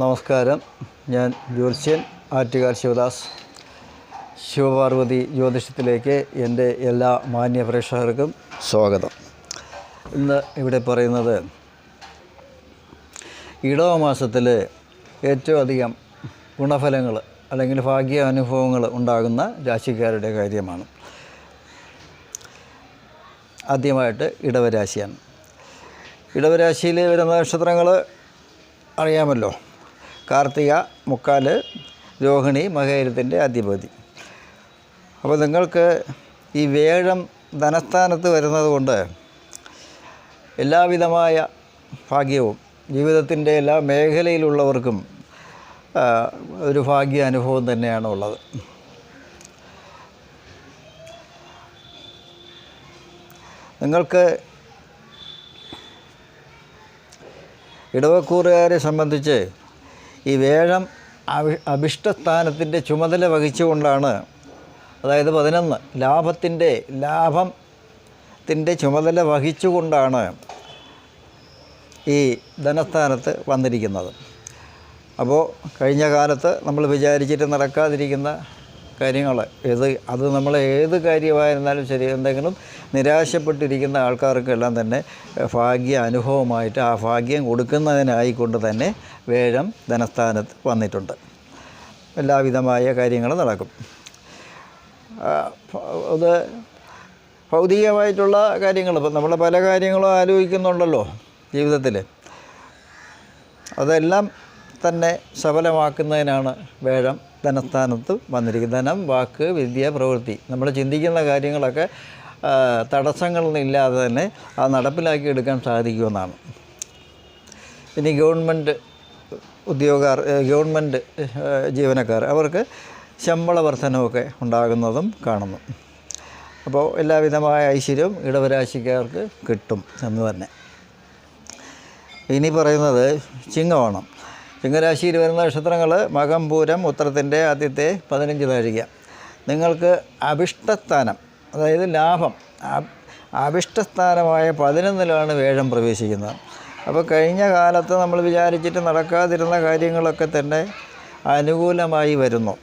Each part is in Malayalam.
നമസ്കാരം. ഞാൻ ജ്യോത്സ്യൻ ആറ്റുകാൽ ശിവദാസ്. ശിവപാർവതി ജ്യോതിഷത്തിലേക്ക് എന്റെ എല്ലാ മാന്യ പ്രേക്ഷകർക്കും സ്വാഗതം. ഇന്ന് ഇവിടെ പറയുന്നത് ഇടവ മാസത്തിൽ ഏറ്റവും അധികം ഗുണഫലങ്ങൾ അല്ലെങ്കിൽ ഭാഗ്യ അനുഭവങ്ങൾ ഉണ്ടാകുന്ന രാശിക്കാരുടെ കാര്യമാണ്. ആദ്യമായിട്ട് ഇടവരാശിയാണ്. ഇടവരാശിയിൽ വരുന്ന നക്ഷത്രങ്ങൾ അറിയാമല്ലോ. കാർത്തിക മുക്കാൽ രോഹിണി മകേരത്തിന്റെ അധിപതി. അപ്പോൾ നിങ്ങൾക്ക് ഈ വേഴം ധനസ്ഥാനത്ത് വരുന്നത് കൊണ്ട് എല്ലാവിധമായ ഭാഗ്യവും ജീവിതത്തിന്റെ എല്ലാ മേഖലയിലുള്ളവർക്കും ഒരു ഭാഗ്യ അനുഭവം തന്നെയാണ് ഉള്ളത്. നിങ്ങൾക്ക് ഇടവക്കൂറുകാരെ സംബന്ധിച്ച് ഈ വേഴം അഭി അഭിഷ്ടസ്ഥാനത്തിന്റെ ചുമതല വഹിച്ചുകൊണ്ടാണ് അതായത് പതിനൊന്ന് ലാഭത്തിന്റെ ലാഭത്തിന്റെ ചുമതല വഹിച്ചുകൊണ്ടാണ് ഈ ധനസ്ഥാനത്ത് വന്നിരിക്കുന്നത്. അപ്പോൾ കഴിഞ്ഞ കാലത്ത് നമ്മൾ വിചാരിച്ചിട്ട് നടക്കാതിരിക്കുന്ന കാര്യങ്ങൾ ഏത് അത് നമ്മൾ ഏത് കാര്യമായിരുന്നാലും ശരി എന്തെങ്കിലും നിരാശപ്പെട്ടിരിക്കുന്ന ആൾക്കാർക്കെല്ലാം തന്നെ ഭാഗ്യ അനുഭവമായിട്ട് ആ ഭാഗ്യം കൊടുക്കുന്നതിനായിക്കൊണ്ട് തന്നെ വേഴം ധനസ്ഥാനത്ത് വന്നിട്ടുണ്ട്. എല്ലാവിധമായ കാര്യങ്ങൾ നടക്കും. അത് ഭൗതികമായിട്ടുള്ള കാര്യങ്ങൾ ഇപ്പം നമ്മൾ പല കാര്യങ്ങളും ആലോചിക്കുന്നുണ്ടല്ലോ ജീവിതത്തിൽ. അതെല്ലാം തന്നെ സഫലമാക്കുന്നതിനാണ് വേഴം ധനസ്ഥാനത്ത് വന്നിരിക്കും ധനം വാക്ക് വിദ്യ പ്രവൃത്തി. നമ്മൾ ചിന്തിക്കുന്ന കാര്യങ്ങളൊക്കെ തടസ്സങ്ങളൊന്നുമില്ലാതെ തന്നെ അത് നടപ്പിലാക്കി എടുക്കാൻ സാധിക്കുമെന്നാണ്. ഇനി ഗവൺമെന്റ് ഉദ്യോഗാർ ഗവൺമെന്റ് ജീവനക്കാർ അവർക്ക് ശമ്പള വർധനമൊക്കെ ഉണ്ടാകുന്നതും കാണുന്നു. അപ്പോൾ എല്ലാവിധമായ ഐശ്വര്യവും ഇടവരാശിക്കാർക്ക് കിട്ടും എന്ന് തന്നെ. ഇനി പറയുന്നത് ചിങ്ങമാണ് ചിങ്ങരാശിയിൽ വരുന്ന നക്ഷത്രങ്ങൾ മകം പൂരം ഉത്തരത്തിന്റെ ആദ്യത്തെ പതിനഞ്ച് താഴിക. നിങ്ങൾക്ക് അഭിഷ്ടസ്ഥാനം അതായത് ലാഭം അഭിഷ്ടസ്ഥാനമായ പതിനൊന്നിലാണ് വേഴം പ്രവേശിക്കുന്നത്. അപ്പോൾ കഴിഞ്ഞ കാലത്ത് നമ്മൾ വിചാരിച്ചിട്ട് നടക്കാതിരുന്ന കാര്യങ്ങളൊക്കെ തന്നെ അനുകൂലമായി വരുന്നു.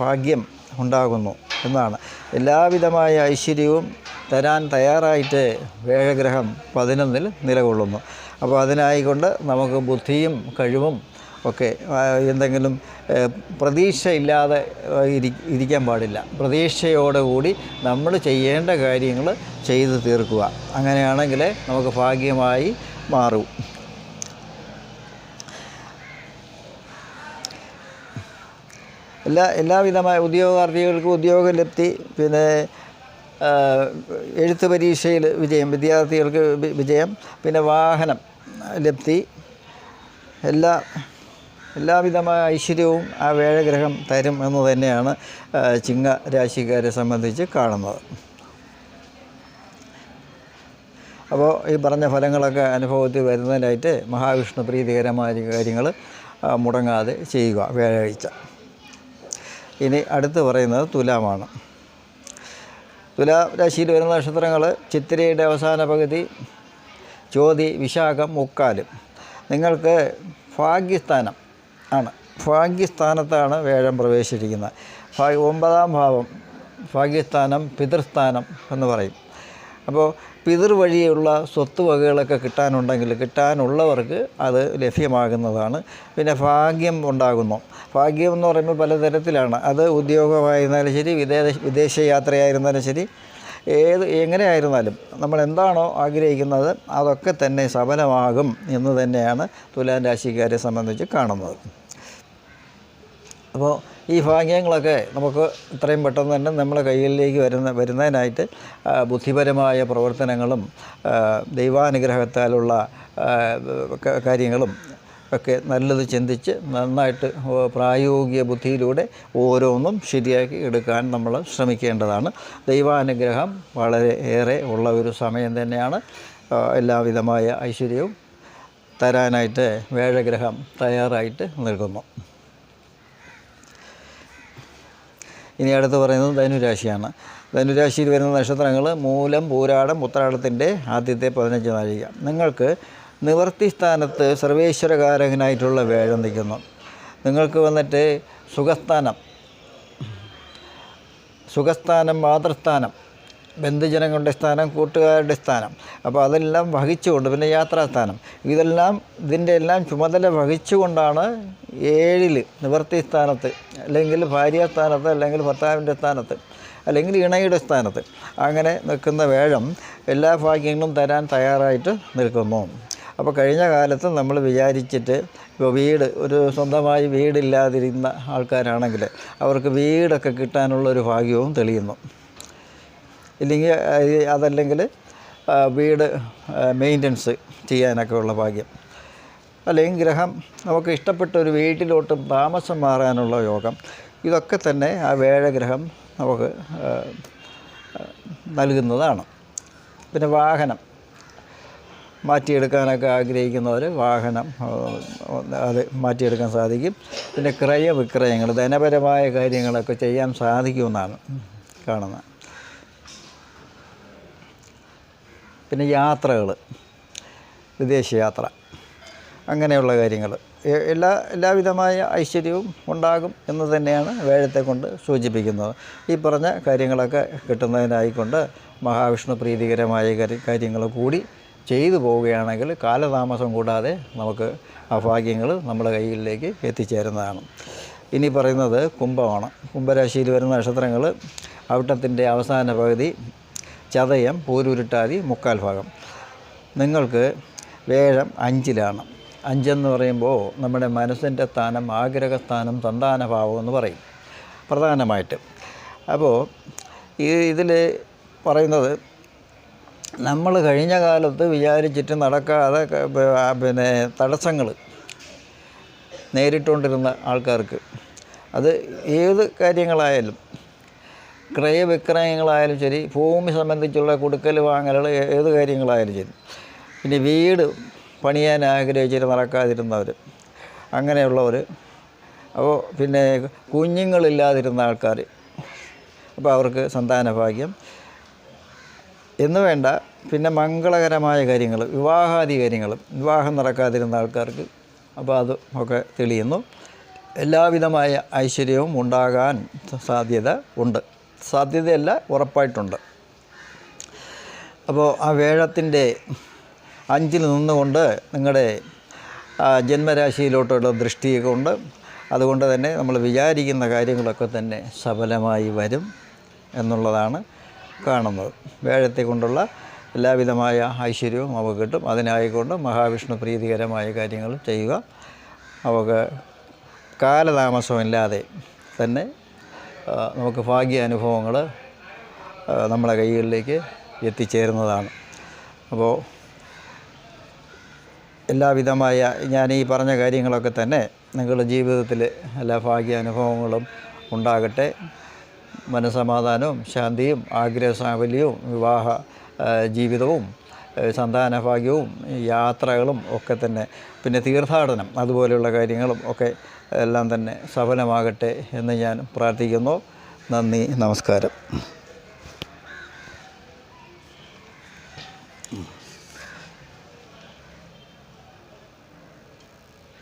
ഭാഗ്യം ഉണ്ടാകുന്നു എന്നാണ്. എല്ലാവിധമായ ഐശ്വര്യവും തരാൻ തയ്യാറായിട്ട് വേഴഗ്രഹം പതിനൊന്നിൽ നിലകൊള്ളുന്നു. അപ്പോൾ അതിനായിക്കൊണ്ട് നമുക്ക് ബുദ്ധിയും കഴിവും ഒക്കെ എന്തെങ്കിലും പ്രതീക്ഷയില്ലാതെ ഇരി ഇരിക്കാൻ പാടില്ല. പ്രതീക്ഷയോടുകൂടി നമ്മൾ ചെയ്യേണ്ട കാര്യങ്ങൾ ചെയ്തു തീർക്കുക. അങ്ങനെയാണെങ്കിൽ നമുക്ക് ഭാഗ്യമായി മാറും. എല്ലാ എല്ലാവിധമായ ഉദ്യോഗാർത്ഥികൾക്കും ഉദ്യോഗലബ്ധി പിന്നെ ആ, എഴുത്ത് പരീക്ഷയിൽ വിജയം വിദ്യാർത്ഥികൾക്ക് വിജയം പിന്നെ വാഹനം ലബ്ധി എല്ലാ എല്ലാവിധമായ ഐശ്വര്യവും ആ വേഴഗ്രഹം തരും എന്ന് തന്നെയാണ് ചിങ്ങ രാശിക്കാരെ സംബന്ധിച്ച് കാണുന്നത്. അപ്പോൾ ഈ പറഞ്ഞ ഫലങ്ങളൊക്കെ അനുഭവത്തിൽ വരുന്നതിനായിട്ട് മഹാവിഷ്ണു പ്രീതികരമായ കാര്യങ്ങൾ മുടങ്ങാതെ ചെയ്യുക വ്യാഴാഴ്ച. ഇനി അടുത്ത് പറയുന്നത് തുലാമാണ്. തുലാം രാശിയിൽ വരുന്ന നക്ഷത്രങ്ങൾ ചിത്തിരയുടെ അവസാന പകുതി ചോതി വിശാഖം മുക്കാലും. നിങ്ങൾക്ക് ഭാഗ്യസ്ഥാനം ആണ്. ഭാഗ്യസ്ഥാനത്താണ് വേഴം പ്രവേശിച്ചിരിക്കുന്നത്. ഭാഗ്യ ഒമ്പതാം ഭാവം ഭാഗ്യസ്ഥാനം പിതൃസ്ഥാനം എന്ന് പറയും. അപ്പോൾ പിതൃ വഴിയുള്ള സ്വത്ത് വകകളൊക്കെ കിട്ടാനുണ്ടെങ്കിൽ കിട്ടാനുള്ളവർക്ക് അത് ലഭ്യമാകുന്നതാണ്. പിന്നെ ഭാഗ്യം ഉണ്ടാകുന്നു. ഭാഗ്യം എന്ന് പറയുമ്പോൾ പലതരത്തിലാണ്. അത് ഉദ്യോഗമായിരുന്നാലും ശരി വിദേശ വിദേശ യാത്രയായിരുന്നാലും ശരി ഏത് എങ്ങനെയായിരുന്നാലും നമ്മൾ എന്താണോ ആഗ്രഹിക്കുന്നത് അതൊക്കെ തന്നെ സഫലമാകും എന്ന് തന്നെയാണ് തുലാൻ രാശിക്കാരെ സംബന്ധിച്ച് കാണുന്നത്. അപ്പോൾ ഈ ഭാഗ്യങ്ങളൊക്കെ നമുക്ക് ഇത്രയും പെട്ടെന്ന് തന്നെ നമ്മളെ കയ്യിലേക്ക് വരുന്ന വരുന്നതിനായിട്ട് ബുദ്ധിപരമായ പ്രവർത്തനങ്ങളും ദൈവാനുഗ്രഹത്താലുള്ള കാര്യങ്ങളും ഒക്കെ നല്ലത് ചിന്തിച്ച് നന്നായിട്ട് പ്രായോഗിക ബുദ്ധിയിലൂടെ ഓരോന്നും ശരിയാക്കി എടുക്കാൻ നമ്മൾ ശ്രമിക്കേണ്ടതാണ്. ദൈവാനുഗ്രഹം വളരെ ഏറെ ഉള്ള ഒരു സമയം തന്നെയാണ്. എല്ലാവിധമായ ഐശ്വര്യവും തരാനായിട്ട് വേഴഗ്രഹം തയ്യാറായിട്ട് നിൽക്കുന്നു. ഇനി അടുത്ത് പറയുന്നത് ധനുരാശിയാണ്. ധനുരാശിയിൽ വരുന്ന നക്ഷത്രങ്ങൾ മൂലം പൂരാടം ഉത്രാടത്തിന്റെ ആദ്യത്തെ പതിനഞ്ച് നാഴിക. നിങ്ങൾക്ക് നിവർത്തി സ്ഥാനത്ത് സർവേശ്വരകാരകനായിട്ടുള്ള വേഴം നിൽക്കുന്നു. നിങ്ങൾക്ക് വന്നിട്ട് സുഖസ്ഥാനം സുഖസ്ഥാനം മാതൃസ്ഥാനം ബന്ധുജനങ്ങളുടെ സ്ഥാനം കൂട്ടുകാരുടെ സ്ഥാനം. അപ്പോൾ അതെല്ലാം വഹിച്ചുകൊണ്ട് പിന്നെ യാത്രാസ്ഥാനം ഇതെല്ലാം ഇതിന്റെ എല്ലാം ചുമതല വഹിച്ചുകൊണ്ടാണ് ഏഴിൽ നിവർത്തി സ്ഥാനത്ത് അല്ലെങ്കിൽ ഭാര്യാസ്ഥാനത്ത് അല്ലെങ്കിൽ ഭർത്താവിന്റെ സ്ഥാനത്ത് അല്ലെങ്കിൽ ഇണയുടെ സ്ഥാനത്ത് അങ്ങനെ നിൽക്കുന്ന വേഴം എല്ലാ ഭാഗ്യങ്ങളും തരാൻ തയ്യാറായിട്ട് നിൽക്കുന്നു. അപ്പോൾ കഴിഞ്ഞ കാലത്ത് നമ്മൾ വിചാരിച്ചിട്ട് ഇപ്പോൾ വീട് ഒരു സ്വന്തമായി വീടില്ലാതിരുന്ന ആൾക്കാരാണെങ്കിൽ അവർക്ക് വീടൊക്കെ കിട്ടാനുള്ളൊരു ഭാഗ്യവും തെളിയുന്നു. ഇല്ലെങ്കിൽ അതല്ലെങ്കിൽ വീട് മെയിന്റനൻസ് ചെയ്യാനൊക്കെ ഉള്ള ഭാഗ്യം. അല്ലെങ്കിൽ ഗ്രഹം നമുക്ക് ഇഷ്ടപ്പെട്ട ഒരു വീട്ടിലോട്ട് താമസം മാറാനുള്ള യോഗം. ഇതൊക്കെ തന്നെ ആ വേഴഗ്രഹം നമുക്ക് നൽകുന്നതാണ്. പിന്നെ വാഹനം. മാറ്റിയെടുക്കാനൊക്കെ ആഗ്രഹിക്കുന്നവർ വാഹനം അത് മാറ്റിയെടുക്കാൻ സാധിക്കും. പിന്നെ ക്രയവിക്രയങ്ങൾ ധനപരമായ കാര്യങ്ങളൊക്കെ ചെയ്യാൻ സാധിക്കുമെന്നാണ് കാണുന്നത്. പിന്നെ യാത്രകൾ വിദേശയാത്ര അങ്ങനെയുള്ള കാര്യങ്ങൾ. എല്ലാ എല്ലാവിധമായ ഐശ്വര്യവും ഉണ്ടാകും എന്ന് തന്നെയാണ് വേഴത്തെ കൊണ്ട് സൂചിപ്പിക്കുന്നത്. ഈ പറഞ്ഞ കാര്യങ്ങളൊക്കെ കിട്ടുന്നതിനായിക്കൊണ്ട് മഹാവിഷ്ണു പ്രീതികരമായ കാര്യങ്ങൾ കൂടി ചെയ്തു പോവുകയാണെങ്കിൽ കാലതാമസം കൂടാതെ നമുക്ക് ആ ഭാഗ്യങ്ങൾ നമ്മുടെ കയ്യിലേക്ക് എത്തിച്ചേരുന്നതാണ്. ഇനി പറയുന്നത് കുംഭമാണ്. കുംഭരാശിയിൽ വരുന്ന നക്ഷത്രങ്ങൾ അവിട്ടത്തിന്റെ അവസാന പകുതി ചതയം പൂരുരുട്ടാതി മുക്കാൽ ഭാഗം. നിങ്ങൾക്ക് വേഴം അഞ്ചിലാണ്. അഞ്ചെന്ന് പറയുമ്പോൾ നമ്മുടെ മനസ്സിന്റെ സ്ഥാനം ആഗ്രഹസ്ഥാനം സന്താനഭാവം എന്ന് പറയും. പ്രധാനമായിട്ട്. അപ്പോൾ ഈ ഇതിൽ പറയുന്നത് നമ്മൾ കഴിഞ്ഞ കാലത്ത് വിചാരിച്ചിട്ട് നടക്കാതെ പിന്നെ തടസ്സങ്ങൾ നേരിട്ടുകൊണ്ടിരുന്ന ആൾക്കാർക്ക് അത് ഏത് കാര്യങ്ങളായാലും ക്രയവിക്രയങ്ങളായാലും ശരി ഭൂമി സംബന്ധിച്ചുള്ള കൊടുക്കൽ വാങ്ങലുകൾ ഏത് കാര്യങ്ങളായാലും ശരി. പിന്നെ വീട് പണിയാൻ ആഗ്രഹിച്ചിട്ട് നടക്കാതിരുന്നവർ അങ്ങനെയുള്ളവർ. അപ്പോൾ പിന്നെ കുഞ്ഞുങ്ങളില്ലാതിരുന്ന ആൾക്കാർ അപ്പോൾ അവർക്ക് സന്താന ഭാഗ്യം എന്ന് വേണ്ട പിന്നെ മംഗളകരമായ കാര്യങ്ങൾ വിവാഹാദി കാര്യങ്ങൾ വിവാഹം നടക്കാതിരുന്ന ആൾക്കാർക്ക് അപ്പോൾ അത് ഒക്കെ തെളിയുന്നു. എല്ലാവിധമായ ഐശ്വര്യവും ഉണ്ടാകാൻ സാധ്യത ഉണ്ട്. സാധ്യതയല്ല ഉറപ്പായിട്ടുണ്ട്. അപ്പോൾ ആ വേഴത്തിന്റെ അഞ്ചിൽ നിന്നുകൊണ്ട് നിങ്ങളുടെ ജന്മരാശിയിലോട്ടുള്ള ദൃഷ്ടിയൊക്കെ ഉണ്ട്. അതുകൊണ്ട് തന്നെ നമ്മൾ വിചാരിക്കുന്ന കാര്യങ്ങളൊക്കെ തന്നെ സഫലമായി വരും എന്നുള്ളതാണ് കാണുന്നത്. വേഴത്തെ കൊണ്ടുള്ള എല്ലാവിധമായ ഐശ്വര്യവും അവ കിട്ടും. അതിനായിക്കൊണ്ട് മഹാവിഷ്ണു പ്രീതികരമായ കാര്യങ്ങൾ ചെയ്യുക. അവക്ക് കാലതാമസമില്ലാതെ തന്നെ ആ, ഭാഗ്യ അനുഭവങ്ങൾ നമ്മുടെ കൈകളിലേക്ക് എത്തിച്ചേരുന്നതാണ്. അപ്പോൾ എല്ലാവിധമായ ഞാൻ ഈ പറഞ്ഞ കാര്യങ്ങളൊക്കെ തന്നെ നിങ്ങളുടെ ജീവിതത്തിൽ എല്ലാ ഭാഗ്യ അനുഭവങ്ങളും ഉണ്ടാകട്ടെ. മനസമാധാനവും ശാന്തിയും ആഗ്രഹ സാഫല്യവും വിവാഹ ജീവിതവും സന്താനഭാഗ്യവും യാത്രകളും ഒക്കെ തന്നെ. പിന്നെ തീർത്ഥാടനം അതുപോലെയുള്ള കാര്യങ്ങളും ഒക്കെ എല്ലാം തന്നെ സഫലമാകട്ടെ എന്ന് ഞാൻ പ്രാർത്ഥിക്കുന്നു. നന്ദി നമസ്കാരം.